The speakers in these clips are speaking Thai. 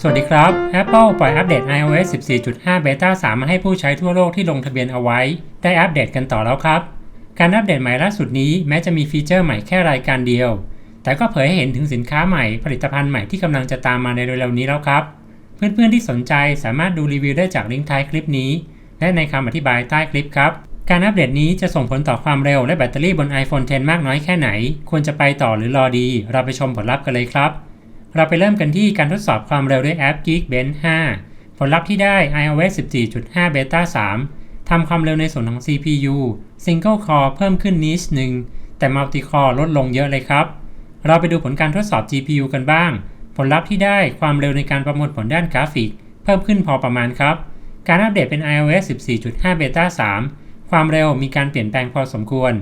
สวัสดีครับ Apple ปล่อยอัปเดต iOS 14.5 Beta 3 มาให้ผู้ใช้ทั่วโลกที่ลงทะเบียนเอาไว้ ได้อัปเดตกันต่อแล้วครับ การอัปเดตใหม่ล่าสุดนี้แม้จะมีฟีเจอร์ใหม่แค่รายการเดียว แต่ก็เผยให้เห็นถึงสินค้าใหม่ผลิตภัณฑ์ใหม่ที่กำลังจะตามมาในเร็วๆนี้แล้วครับ เพื่อนๆที่สนใจสามารถดูรีวิวได้จากลิงก์ท้ายคลิปนี้ และในคำอธิบายใต้คลิปครับการอัปเดตนี้จะส่งผลต่อความเร็วและแบตเตอรี่บน iPhone 10 มากน้อยแค่ไหน ควรจะไปต่อหรือรอดี เราไปชมผลลัพธ์กันเลยครับ เราไปเริ่มกันที่การทดสอบความเร็วด้วยแอป Geekbench 5 ผลลัพธ์ที่ได้ iOS 14.5 Beta 3 ทำความเร็วในส่วนของ CPU Single Core เพิ่มขึ้นนิดหนึ่ง แต่ Multi Core ลดลงเยอะเลยครับ เราไปดูผลการทดสอบ GPU กันบ้าง ผลลัพธ์ที่ได้ความเร็วในการประมวลผลด้านกราฟิก เพิ่มขึ้นพอประมาณครับ การอัปเดตเป็น iOS 14.5 Beta 3 ความเร็วมีการเปลี่ยนแปลงพอสมควร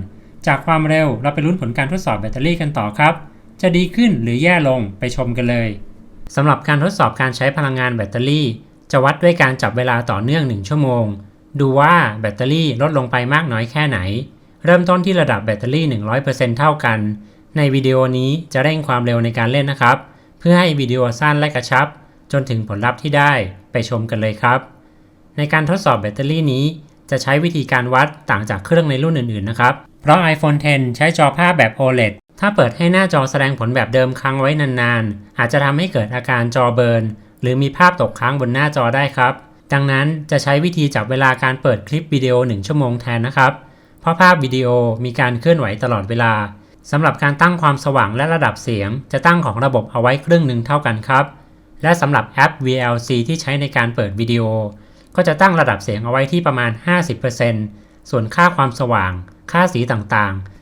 จากความเร็วเราไปลุ้นผลการทดสอบแบตเตอรี่กันต่อครับ จะดีขึ้นหรือแย่ลงไปชมกันเลยสำหรับการทดสอบการใช้พลังงานแบตเตอรี่ จะวัดด้วยการจับเวลาต่อเนื่อง 1 ชั่วโมง ดูว่าแบตเตอรี่ลดลงไปมากน้อยแค่ไหน เริ่มต้นที่ระดับแบตเตอรี่ 100%เท่ากัน ในวิดีโอนี้จะเร่งความเร็วในการเล่นนะครับ เพื่อให้วิดีโอสั้นและกระชับ จนถึงผลลัพธ์ที่ได้ไปชมกันเลยครับ ในการทดสอบแบตเตอรี่นี้ จะใช้วิธีการวัดต่างจากเครื่องในรุ่นอื่นๆนะครับ เพราะ iPhone 10 ใช้จอภาพแบบ OLED ถ้าเปิดให้หน้าจอแสดงผลแบบเดิมค้างไว้นานๆ อาจจะทำให้เกิดอาการจอเบิร์นหรือมีภาพตกค้างบนหน้าจอได้ครับ ดังนั้นจะใช้วิธีจับเวลาการเปิดคลิปวิดีโอ 1 ชั่วโมงแทนนะครับ เพราะภาพวิดีโอมีการเคลื่อนไหวตลอดเวลาสำหรับการตั้งความสว่างและระดับเสียง จะตั้งของระบบเอาไว้ครึ่งหนึ่งเท่ากันครับ และสำหรับแอป VLC ที่ใช้ในการเปิดวิดีโอ ก็จะตั้งระดับเสียงเอาไว้ที่ประมาณ 50%ส่วนค่าความสว่าง ค่าสีต่างๆ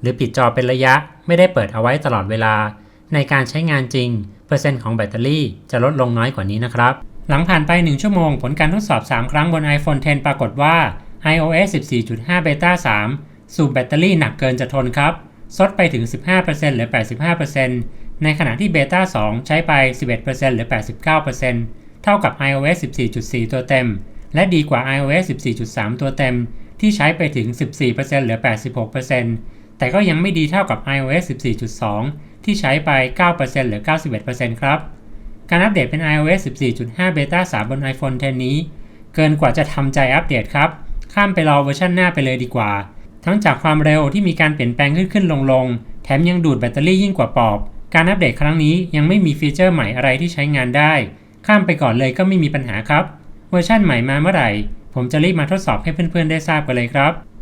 หรือปิดจอเป็นระยะไม่ได้เปิดเอาไว้ตลอดเวลา ในการใช้งานจริง เปอร์เซ็นต์ของแบตเตอรี่จะลดลงน้อยกว่านี้นะครับ หลังผ่านไป 1 ชั่วโมง ผลการทดสอบ 3 ครั้งบน iPhone 10 ปรากฏว่า iOS 14.5 Beta 3 สูบแบตเตอรี่หนักเกินจะทนครับ ซดไปถึง 15%หรือ 85%ในขณะที่ Beta 2ใช้ไป 11%หรือ 89%เท่ากับ iOS 14.4 ตัวเต็ม และดีกว่า iOS 14.3 ตัวเต็ม ที่ใช้ไปถึง 14%เหลือ 86% แต่ก็ยังไม่ดีเท่ากับ iOS 14.2 ที่ใช้ไป9%เหลือ 91%ครับ การอัปเดตเป็น iOS 14.5 Beta 3 บน iPhone 10 นี้ เกินกว่าจะทำใจอัปเดตครับ ข้ามไปรอเวอร์ชันหน้าไปเลยดีกว่า ทั้งจากความเร็วที่มีการเปลี่ยนแปลงขึ้นขึ้นลงลงแถมยังดูดแบตเตอรี่ยิ่งกว่าปอบ การอัปเดตครั้งนี้ยังไม่มีฟีเจอร์ใหม่อะไรที่ใช้งานได้ ข้ามไปก่อนเลยก็ไม่มีปัญหาครับ เวอร์ชันใหม่มาเมื่อไหร่ ผมจะรีบมาทดสอบให้เพื่อนๆได้ทราบกันเลยครับ